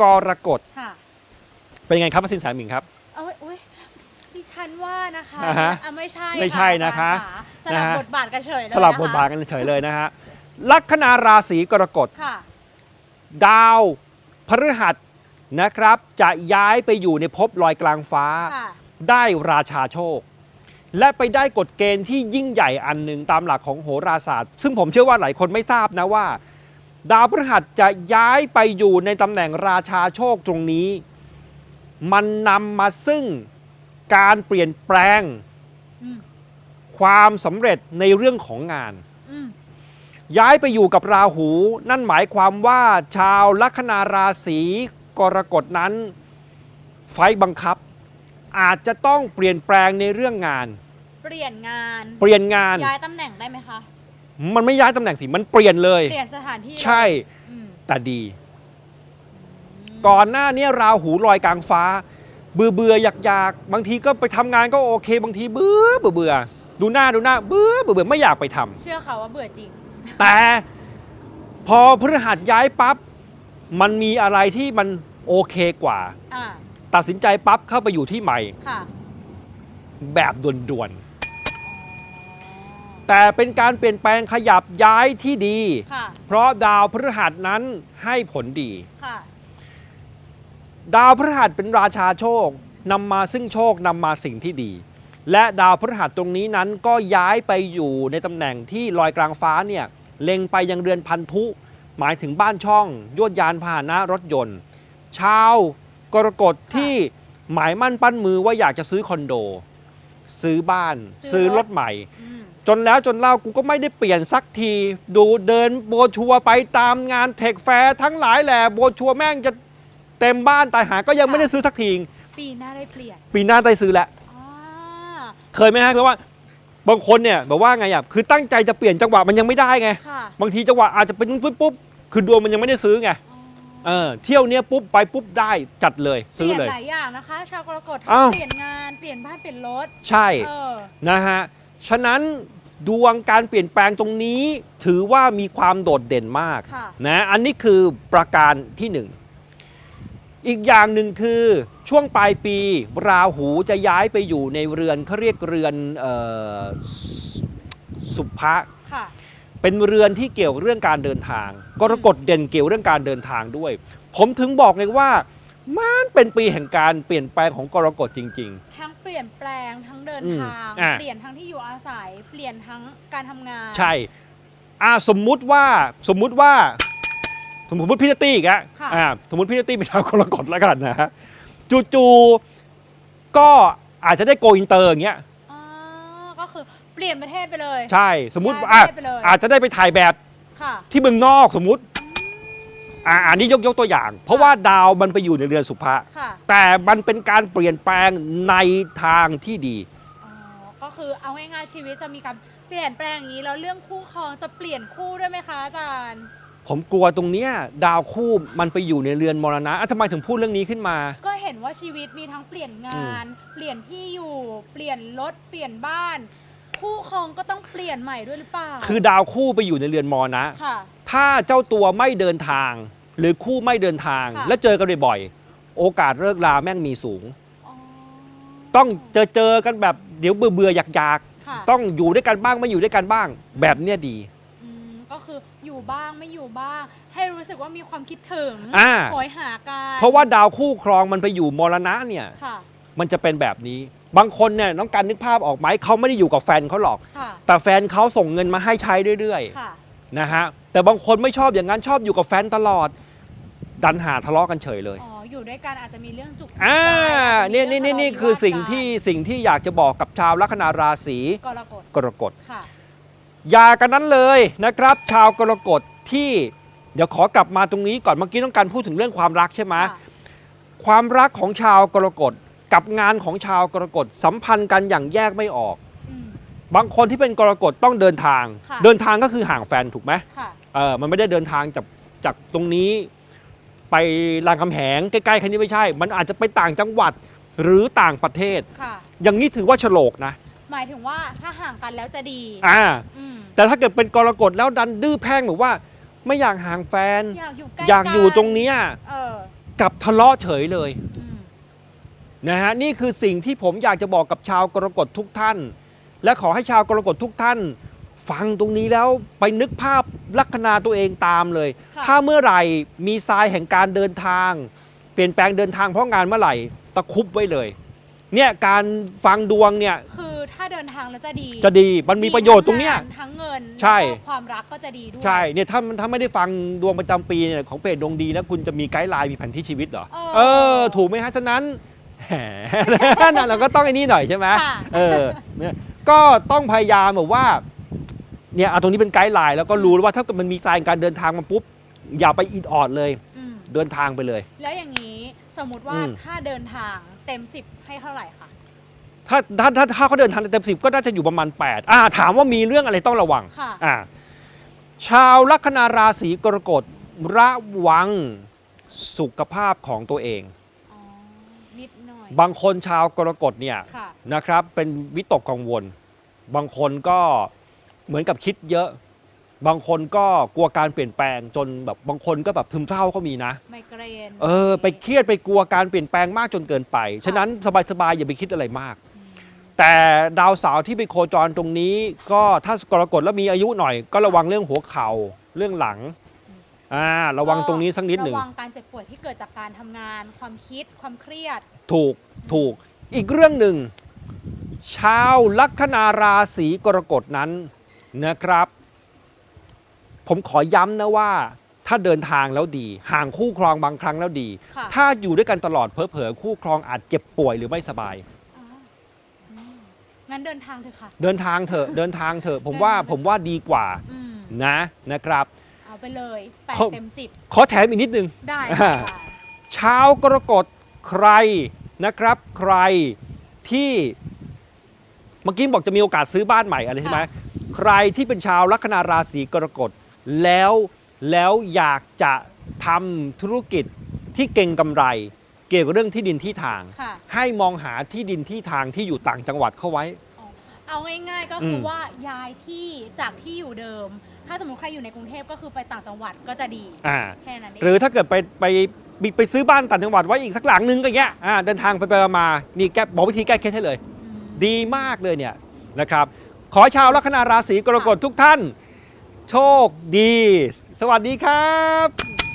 กรกฎค่ะเป็นไงครับสินแสหมิงครับ เอาไว้อุ๊ยดิฉันว่านะคะอ่าฮะอะไม่ใช่ไม่ใช่นะคะอาจารย์ค่ะสลับนะฮะ บทบาทกันเฉยเลยสลับบทบาทนะคะกันเฉยเลยนะฮะลัคนาราศีกรกฎ ค่ะ ดาวพฤหัสนะครับ จะย้ายไปอยู่ในภพลอยกลางฟ้า ค่ะ ได้ราชาโชค และไปได้กฎเกณฑ์ที่ยิ่งใหญ่อันหนึ่งตามหลักของโหราศาสตร์ ซึ่งผมเชื่อว่าหลายคนไม่ทราบนะว่า ดาวพฤหัสจะย้ายไปอยู่ในตำแหน่งราชาโชคตรงนี้ มันนำมาซึ่งการเปลี่ยนแปลงอืมความสำเร็จในเรื่องของงานอืมย้ายไปอยู่กับราหู นั่นหมายความว่าชาวลัคนาราศีกรกฎนั้น ไฟบังคับ อาจจะต้องเปลี่ยนแปลงในเรื่องงาน เปลี่ยนงาน เปลี่ยนงาน ย้ายตำแหน่งได้ไหมคะ มันไม่ย้ายตำแหน่งสิมันเปลี่ยนเลย เปลี่ยนสถานที่เลยใช่อืมแต่ดี ก่อนหน้านี้ราหูลอยกลางฟ้า เบื่อเบื่ออยากอยากบางทีก็ไปทำงานก็โอเค บางทีเบื่อเบื่อเบื่อดูหน้าดูหน้าเบื่อเบื่อเบื่อไม่อยากไปทำ เชื่อเขาว่าเบื่อจริง แต่พอพฤหัสย้ายปั๊บมันมีอะไรที่มันโอเคกว่า อ่า ตัดสินใจปั๊บเข้าไปอยู่ที่ใหม่ ค่ะ แบบด่วนๆ แต่เป็นการเปลี่ยนแปลงขยับย้ายที่ดี ค่ะ เพราะดาวพฤหัสนั้นให้ผลดี ค่ะ ดาวพฤหัสเป็นราชาโชคนำมาซึ่งโชคนำมาสิ่งที่ดี และดาวพฤหัสตรงนี้นั้นก็ย้ายไปอยู่ในตำแหน่งที่ลอยกลางฟ้าเนี่ยเล็งไปยังเรือนพันธุ หมายถึงบ้านช่องยวดยานพาหนะรถยนต์ ชาวกรกฎที่หมายมั่นปั้นมือว่าอยากจะซื้อคอนโด ซื้อบ้าน ซื้ซื้ออรรถถใหม่ อืม จนแล้วจนเล่ากูก็ไม่ได้เปลี่ยนสักที ดูเดินโบรชัวร์ไปตามงานเทคแฟร์ทั้งหลายแหละโบรชัวร์แม่งจะเต็มบ้านตายหาก็ยังไม่ได้ซื้อสักทีปีหน้าได้เปลี่ยนปีหน้าได้ซื้อแล้วอ่าเคยไหมฮะคือว่า บางคนเนี่ยแบบว่าไงอะคือตั้งใจจะเปลี่ยนจังหวะมันยังไม่ได้ไง ค่ะบางทีจังหวะอาจจะเป็นปุ๊บปุ๊บคือดวงมันยังไม่ได้ซื้อไงอ๋อเออเที่ยวเนี้ยปุ๊บไปปุ๊บได้จัดเลยซื้อเลยปนหลายอย่างนะคะ ชาวกรกฎทั้งอ้าว เปลี่ยนงานเปลี่ยนบ้านเปลี่ยนรถใช่ เออนะฮะ ฉะนั้น ดวงการเปลี่ยนแปลงตรงนี้ ถือว่ามีความโดดเด่นมากค่ะ นะอันนี้คือประการที่หนึ่งอีกอย่างหนึ่งคือช่วงปลายปี ราหูจะย้ายไปอยู่ในเรือนเขาเรียกเรือนเออสุภะ ค่ะ เป็นเรือนที่เกี่ยวเรื่องการเดินทาง กรกฎเด่นเกี่ยวเรื่องการเดินทางด้วย ผมถึงบอกเลยว่า มันเป็นปีแห่งการเปลี่ยนแปลงของกรกฎจริงทั้งเปลี่ยนแปลงทั้งเดินอืมทาง อะ เปลี่ยนทั้งที่อยู่อาศัย เปลี่ยนทั้งการทำงานๆใช่อ่าสมมุติว่าสมมุติว่า สมมติพี่นตตี้อีกอะค่ะอ่าสมมติพี่นตตี้เป็นชาวกรกฎแล้วกันนะฮะจู่ๆก็อาจจะได้โกอินเตอร์อย่างเงี้ย อ๋อก็คือเปลี่ยนประเทศไปเลยใช่ สมมุติย้ายอะประเทศไปเลยอาจจะได้ไปถ่ายแบบค่ะ ที่เมืองนอกสมมุติ อ่าอันนี้ยกยกตัวอย่าง เพราะว่าดาวมันไปอยู่ในเรือนสุภะค่ะ แต่มันเป็นการเปลี่ยนแปลงในทางที่ดี อ๋อก็คือเอาง่ายๆชีวิตจะมีการเปลี่ยนแปลงอย่างนี้แล้วเรื่องคู่ครองจะเปลี่ยนคู่ด้วยไหมคะอาจารย์ ผมกลัวตรงเนี้ยดาวคู่มันไปอยู่ในเรือนมรณะอะทำไมถึงพูดเรื่องนี้ขึ้นมา ก็เห็นว่าชีวิตมีทั้งเปลี่ยนงาน เปลี่ยนที่อยู่ เปลี่ยนรถ เปลี่ยนบ้าน คู่ครองก็ต้องเปลี่ยนใหม่ด้วยหรือเปล่าคือดาวคู่ไปอยู่ในเรือนมรณะ ค่ะ ถ้าเจ้าตัวไม่เดินทาง หรือคู่ไม่เดินทาง ค่ะ และเจอกันบ่อยๆโอกาสเลิกลาแม่งมีสูง อ๋อต้องเจอเจอกันแบบเดี๋ยวเบื่อเบื่อๆอยากอยากค่ะ ๆต้องอยู่ด้วยกันบ้างไม่อยู่ด้วยกันบ้าง แบบเนี้ยดี อืมก็คืออยู่บ้างไม่อยู่บ้าง ให้รู้สึกว่ามีความคิดถึงอ่าโหยหากันเพราะว่าดาวคู่ครองมันไปอยู่มรณะเนี่ย ค่ะ มันจะเป็นแบบนี้ บางคนเนี่ยน้องการนึกภาพออกไหมเขาไม่ได้อยู่กับแฟนเขาหรอก ค่ะ แต่แฟนเขาส่งเงินมาให้ใช้เรื่อยค่ะ ๆนะฮะแต่บางคนไม่ชอบอย่างนั้นชอบอยู่กับแฟนตลอด ดันหาทะเลาะกันเฉยเลยอ๋ออยู่ด้วยกันอาจจะมีเรื่องจุกจิกอ่าได้เนี่ยอาจจะมีนี่นี่เรื่นี่ทะเลาะคือสิ่งวิวาทกันที่สิ่งที่อยากจะบอกกับชาวลัคนาราศีกรกฎกรกฎค่ะอย่ากันนั้นเลยนะครับ ชาวกรกฎที่เดี๋ยวขอกลับมาตรงนี้ก่อนเมื่อกี้ต้องการพูดถึงเรื่องความรักใช่ไหมค่ะความรักของชาวกรกฎกับงานของชาวกรกฎสัมพันธ์กันอย่างแยกไม่ออกอืมบางคนที่เป็นกรกฎต้องเดินทางค่ะเดินทางก็คือห่างแฟนถูกไหมค่ะเออมันไม่ได้เดินทางจากจากตรงนี้ ไปรามคำแหงใกล้ๆแค่นี้ไม่ใช่ มันอาจจะไปต่างจังหวัดหรือต่างประเทศ ค่ะ อย่างนี้ถือว่าฉลกนะหมายถึงว่าถ้าห่างกันแล้วจะดีอ่าอืมแต่ถ้าเกิดเป็นกรกฎแล้วดันดื้อแพ่งแบบว่า ไม่อยากห่างแฟน อยากอยู่ใกล้อยากอยู่นตรงเนี้ยเออกลับทะเลาะเฉยเลยอืมนะฮะนี่คือสิ่งที่ผมอยากจะบอกกับชาวกรกฎทุกท่าน และขอให้ชาวกรกฎทุกท่าน ฟังตรงนี้แล้วไปนึกภาพลัคนาตัวเองตามเลย ค่ะ ถ้าเมื่อไหร่มีทรายแห่งการเดินทาง เปลี่ยนแปลงเดินทางเพราะงานเมื่อไหร่ตะครุบไว้เลย เนี่ยการฟังดวงเนี่ยคือถ้าเดินทางแล้วจะดีจะดีมันมีประโยชน์ตรงเนี้ย ทั้งงานทั้งเงินใช่ แล้วก็ความรักก็จะดีด้วยใช่เนี่ยถ้าถ้าไม่ได้ฟังดวงประจำปีเนี่ยของเพจดวงดีนะคุณจะมีไกด์ไลน์มีแผนที่ชีวิตเหรอเออเออ ถูกไหมฮะฉะนั้นแหม นั่นเราก็ต้องไอ้นี่หน่อยใช่ไหม ค่ะ เออเนี่ยก็ต้องพยายามแบบว่า เนี่ยเอาตรงนี้เป็นไกด์ไลน์แล้วก็รู้ว่าถ้าเกิดมันมีทรายการเดินทางมาปุ๊บ อย่าไปอิดออดเลย อืมเดินทางไปเลย แล้วอย่างนี้สมมติว่าอืม ถ้าเดินทางเต็มสิบให้เท่าไหร่คะถ้าถ้าถ้าถ้าเขาเดินทางเต็มสิบก็น่าจะอยู่ประมาณ8อ่าถามว่ามีเรื่องอะไรต้องระวัง ค่ะ อ่าชาวลัคนาราศีกรกฎระวังสุขภาพของตัวเอง อ๋อ นิดหน่อย บางคนชาวกรกฎเนี่ยค่ะ นะครับเป็นวิตกกังวล บางคนก็ เหมือนกับคิดเยอะ บางคนก็กลัวการเปลี่ยนแปลงจนแบบบางคนก็แบบซึมเศร้าก็มีนะ ไมเกรนเออ ไปเครียดไปกลัวการเปลี่ยนแปลงมากจนเกินไป ฉะนั้นสบายๆอย่าไปคิดอะไรมากอืมแต่ดาวเสาร์ที่ไปโคจรตรงนี้ ก็ถ้ากรกฎแล้วมีอายุหน่อย ก็ระวังเรื่องหัวเข่าเรื่องหลังอ่าระวังตรงนี้สักนิดหนึ่งระวังการเจ็บป่วยที่เกิดจากการทำงาน ความคิด ความเครียด ถูกถูกอีกเรื่องหนึ่งชาวลัคนาราศีกรกฎนั้น นะครับ ผมขอย้ำนะว่า ถ้าเดินทางแล้วดี ห่างคู่ครองบางครั้งแล้วดี ค่ะ ถ้าอยู่ด้วยกันตลอดเพอเพอๆคู่ครองอาจเจ็บป่วยหรือไม่สบายอ๋ออืมงั้นเดินทางเถอะค่ะ เดินทางเถอะเดินทางเถอะผมว่าผมว่าดีกว่าอืม นะนะครับ เอาไปเลยแปดเขา เต็มสิบขอแถมอีกนิดนึง ได้อ่า ค่ะชาวกรกฎใครนะครับ ใครที่เมื่อกี้บอกจะมีโอกาสซื้อบ้านใหม่อะไรใช่ไหม ใครที่เป็นชาวลัคนาราศีกรกฎแล้วแล้วอยากจะทำธุรกิจที่เก่งกำไร เกี่ยวกับเรื่องที่ดินที่ทาง ค่ะ ให้มองหาที่ดินที่ทางที่อยู่ต่างจังหวัดเข้าไว้ เอาง่ายๆก็คืออม ว่าย้ายที่จากที่อยู่เดิม ถ้าสมมติใครอยู่ในกรุงเทพก็คือไปต่างจังหวัดก็จะดีอ่า แค่นั้นเองหรือถ้าเกิดไปไปไปไปซื้อบ้านต่างจังหวัดไว้อีกสักหลังนึงก็อย่างเงี้ยอ่าเดินทางไปไปมาๆนี่แกบอกวิธีแก้เคล็ดให้เลย มดีมากเลยเนี่ยนะครับ ขอชาวลัคนาราศีกรกฎทุกท่าน โชคดี สวัสดีครับ